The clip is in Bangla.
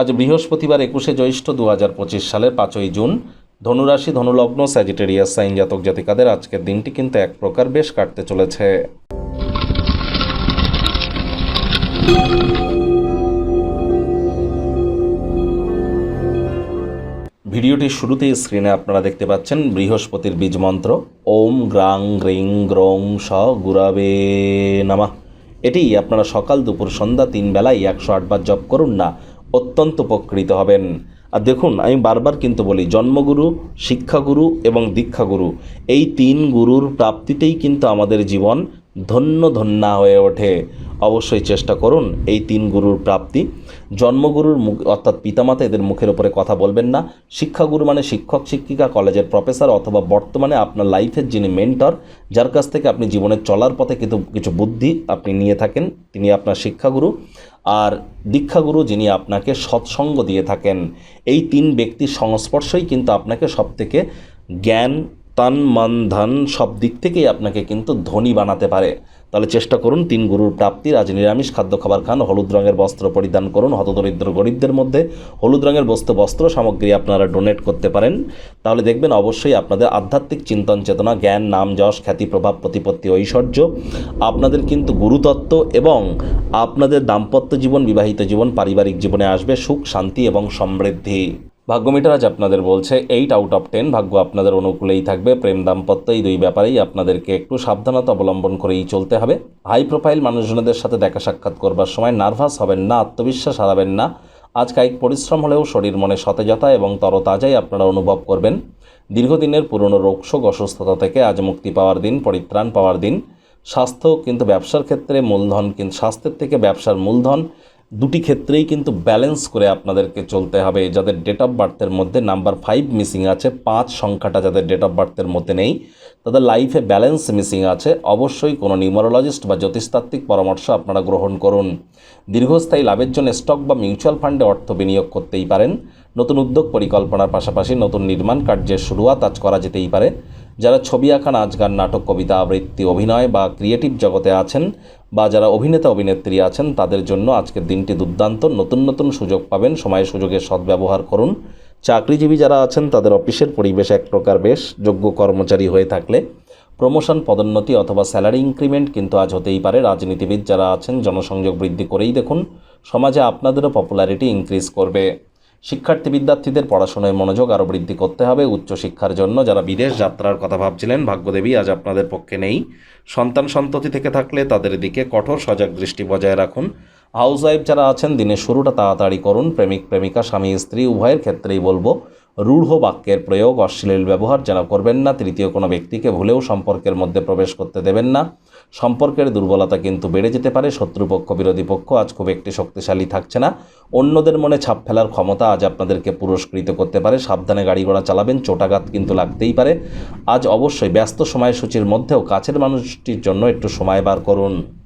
আজ বৃহস্পতিবার একুশে জ্যৈষ্ঠ দু হাজার পঁচিশ সালের পাঁচই জুন, ধনুরাশি, ধনুলগ্ন, স্যাজিটেরিয়াস সাইন জাতক জাতিকাদের আজকের দিনটি কিন্তু এক প্রকার বেশ কাটতে চলেছে। ভিডিওটির শুরুতেই স্ক্রিনে আপনারা দেখতে পাচ্ছেন বৃহস্পতির বীজ মন্ত্র, ওম গ্রাং গ্রিং গ্রং স গুরাবে নামা। এটি আপনারা সকাল দুপুর সন্ধ্যা তিন বেলায় একশো আটবার জপ করুন না অত্যন্ত উপকৃত হবেন। আর দেখুন, আমি বারবার কিন্তু বলি, জন্মগুরু, শিক্ষাগুরু এবং দীক্ষাগুরু, এই তিন গুরুর প্রাপ্তিতেই কিন্তু আমাদের জীবন ধন্য ধন্যা হয়ে ওঠে। অবশ্যই চেষ্টা করুন এই তিন গুরুর প্রাপ্তি। জন্মগুরুর মুখ, অর্থাৎ পিতামাতা এদের মুখের উপরে কথা বলবেন না। শিক্ষাগুরু মানে শিক্ষক, শিক্ষিকা, কলেজের প্রফেসর অথবা বর্তমানে আপনার লাইফের যিনি মেন্টর, যার কাছ থেকে আপনি জীবনের চলার পথে কিন্তু কিছু বুদ্ধি আপনি নিয়ে থাকেন, তিনি আপনার শিক্ষাগুরু। আর দীক্ষাগুরু যিনি আপনাকে সৎসঙ্গ দিয়ে থাকেন। এই তিন ব্যক্তির সংস্পর্শই কিন্তু আপনাকে সবথেকে জ্ঞান তান মান, ধান সব দিক থেকেই আপনাকে কিন্তু ধনী বানাতে পারে। তাহলে চেষ্টা করুন, তিন গুরুর প্রাপ্তির আজ নিরামিষ খাদ্য খাবার খান, হলুদ রঙের বস্ত্র পরিধান করুন, হতদরিদ্র গরিবদের মধ্যে হলুদ রঙের বস্তু বস্ত্র সামগ্রী আপনারা ডোনেট করতে পারেন। তাহলে দেখবেন অবশ্যই আপনাদের আধ্যাত্মিক চিন্তন চেতনা, জ্ঞান, নাম, যশ, খ্যাতি, প্রভাব, প্রতিপত্তি, ঐশ্বর্য আপনাদের কিন্তু গুরুতত্ত্ব এবং আপনাদের দাম্পত্য জীবন, বিবাহিত জীবন, পারিবারিক জীবনে আসবে সুখ, শান্তি এবং সমৃদ্ধি। ভাগ্যমিটার আজ আপনাদের বলছে এইট আউট অফ টেন ভাগ্য আপনাদের অনুকূলেই থাকবে, প্রেম দাম্পত্য এই দুই ব্যাপারেই আপনাদেরকে একটু সাবধানতা অবলম্বন করেই চলতে হবে। হাই প্রোফাইল মানুষজনদের সাথে দেখা সাক্ষাৎ করবার সময় নার্ভাস হবেন না, আত্মবিশ্বাস হারাবেন না। আজ কায়িক পরিশ্রম হলেও শরীর মনে সতেজতা এবং তরতাজাই আপনারা অনুভব করবেন। দীর্ঘদিনের পুরনো রোগশোক, অসুস্থতা থেকে আজ মুক্তি পাওয়ার দিন, পরিত্রাণ পাওয়ার দিন। স্বাস্থ্য কিন্তু ব্যবসার ক্ষেত্রে মূলধন, কিন্তু স্বাস্থ্যের থেকে ব্যবসার মূলধন। দুটি ক্ষেত্রেই কিন্তু ব্যালেন্স করে আপনাদেরকে চলতে হবে। যাদের ডেট অফ বার্থের মধ্যে নাম্বার ফাইভ মিসিং আছে, পাঁচ সংখ্যাটা যাদের ডেট অফ বার্থের মধ্যে নেই, তাদের লাইফে ব্যালেন্স মিসিং আছে। অবশ্যই কোনো নিউমারোলজিস্ট বা জ্যোতিষতাত্ত্বিক পরামর্শ আপনারা গ্রহণ করুন। দীর্ঘস্থায়ী লাভের জন্য স্টক বা মিউচুয়াল ফান্ডে অর্থ বিনিয়োগ করতেই পারেন। নতুন উদ্যোগ পরিকল্পনার পাশাপাশি নতুন নির্মাণ কার্যের শুরুয়াত আজ করা যেতেই পারে। যারা ছবি আঁকা নাচ গান নাটক, কবিতা, আবৃত্তি, অভিনয় বা ক্রিয়েটিভ জগতে আছেন বা যারা অভিনেতা, অভিনেত্রী আছেন, তাদের জন্য আজকের দিনটি দুর্দান্ত। নতুন নতুন সুযোগ পাবেন। সময় সুযোগের সদ্ব্যবহার করুন। চাকরিজীবী যারা আছেন, তাদের অফিসের পরিবেশ এক প্রকার বেশ যোগ্য কর্মচারী হয়ে থাকলে। প্রমোশন, পদোন্নতি অথবা স্যালারি ইনক্রিমেন্ট কিন্তু আজ হতেই পারে। রাজনীতিবিদ যারা আছেন, জনসংযোগ বৃদ্ধি করেই দেখুন। সমাজে আপনাদেরও পপুলারিটি ইনক্রিজ করবে। শিক্ষার্থী বিদ্যার্থীদের পড়াশোনায় মনোযোগ আরও বৃদ্ধি করতে হবে। উচ্চশিক্ষার জন্য যারা বিদেশ যাত্রার কথা ভাবছিলেন, ভাগ্যদেবী, আজ আপনাদের পক্ষে নেই। সন্তান সন্ততি থেকে থাকলে তাদের দিকে কঠোর সজাগ দৃষ্টি বজায় রাখুন। হাউস ওয়াইফ যারা আছেন, দিনের শুরুটা তাড়াতাড়ি করুন। প্রেমিক, প্রেমিকা, স্বামী, স্ত্রী, উভয়ের ক্ষেত্রেই বলব রূঢ় বাক্যের প্রয়োগ, অশ্লীল ব্যবহার যেন করবেন না, তৃতীয় কোনো ব্যক্তিকে ভুলেও সম্পর্কের মধ্যে প্রবেশ করতে দেবেন না। সম্পর্কের দুর্বলতা কিন্তু বেড়ে যেতে পারে, শত্রুপক্ষ, বিরোধী পক্ষ আজ খুব একটি শক্তিশালী থাকছে না। অন্যদের মনে ছাপ ফেলার ক্ষমতা আজ আপনাদেরকে পুরস্কৃত করতে পারে। সাবধানে গাড়ি ঘোড়া চালাবেন, চোটাঘাত কিন্তু লাগতেই পারে। আজ অবশ্যই ব্যস্ত সময়সূচির মধ্যেও কাছের মানুষটির জন্য একটু সময় বার করুন।